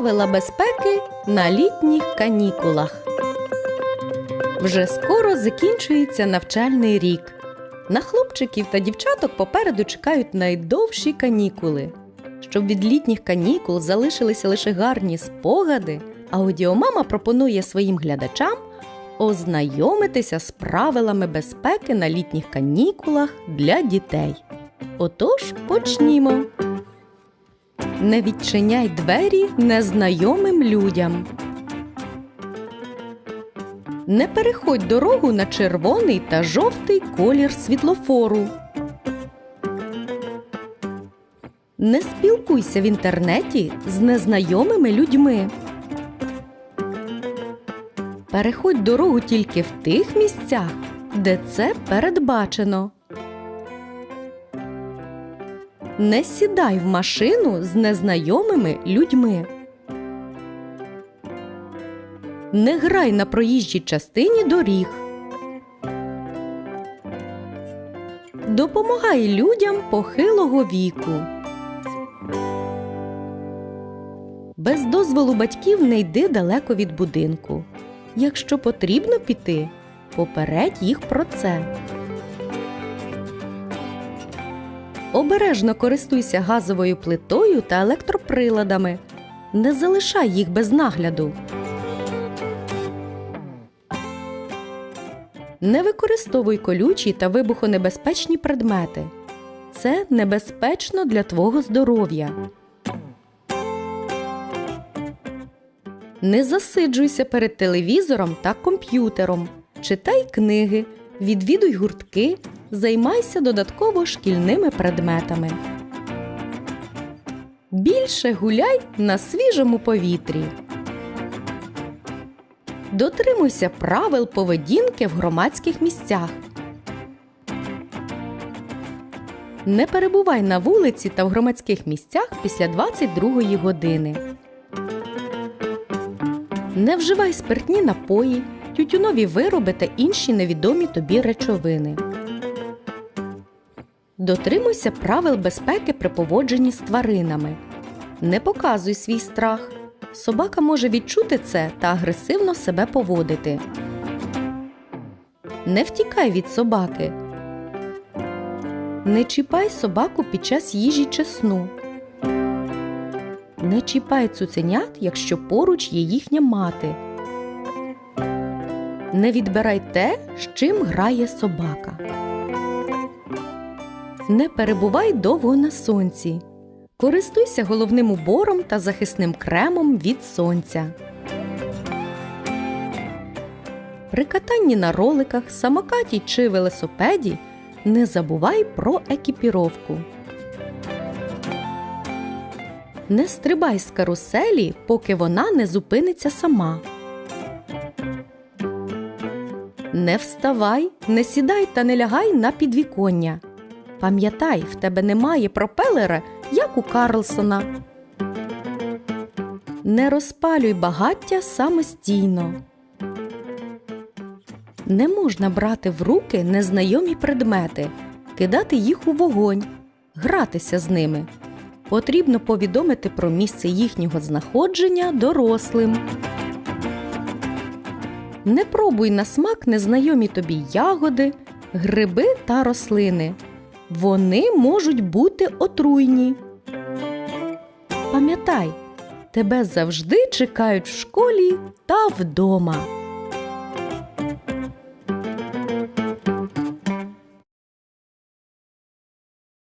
Правила безпеки на літніх канікулах. Вже скоро закінчується навчальний рік. На хлопчиків та дівчаток попереду чекають найдовші канікули. Щоб від літніх канікул залишилися лише гарні спогади, аудіомама пропонує своїм глядачам ознайомитися з правилами безпеки на літніх канікулах для дітей. Отож, почнімо. Не відчиняй двері незнайомим людям. Не переходь дорогу на червоний та жовтий колір світлофору. Не спілкуйся в інтернеті з незнайомими людьми. Переходь дорогу тільки в тих місцях, де це передбачено. Не сідай в машину з незнайомими людьми. Не грай на проїжджій частині доріг. Допомагай людям похилого віку. Без дозволу батьків не йди далеко від будинку. Якщо потрібно піти, попередь їх про це. Обережно користуйся газовою плитою та електроприладами. Не залишай їх без нагляду. Не використовуй колючі та вибухонебезпечні предмети. Це небезпечно для твого здоров'я. Не засиджуйся перед телевізором та комп'ютером. Читай книги, відвідуй гуртки, займайся додатково шкільними предметами. Більше гуляй на свіжому повітрі. Дотримуйся правил поведінки в громадських місцях. Не перебувай на вулиці та в громадських місцях після 22 години. Не вживай спиртні напої, тютюнові вироби та інші невідомі тобі речовини. Дотримуйся правил безпеки при поводженні з тваринами. Не показуй свій страх. Собака може відчути це та агресивно себе поводити. Не втікай від собаки. Не чіпай собаку під час їжі чи сну. Не чіпай цуценят, якщо поруч є їхня мати. Не відбирай те, з чим грає собака. Не перебувай довго на сонці. Користуйся головним убором та захисним кремом від сонця. При катанні на роликах, самокаті чи велосипеді не забувай про екіпіровку. Не стрибай з каруселі, поки вона не зупиниться сама. Не вставай, не сідай та не лягай на підвіконня. Пам'ятай, в тебе немає пропелера, як у Карлсона. Не розпалюй багаття самостійно. Не можна брати в руки незнайомі предмети, кидати їх у вогонь, гратися з ними. Потрібно повідомити про місце їхнього знаходження дорослим. Не пробуй на смак незнайомі тобі ягоди, гриби та рослини. Вони можуть бути отруйні. Пам'ятай, тебе завжди чекають в школі та вдома.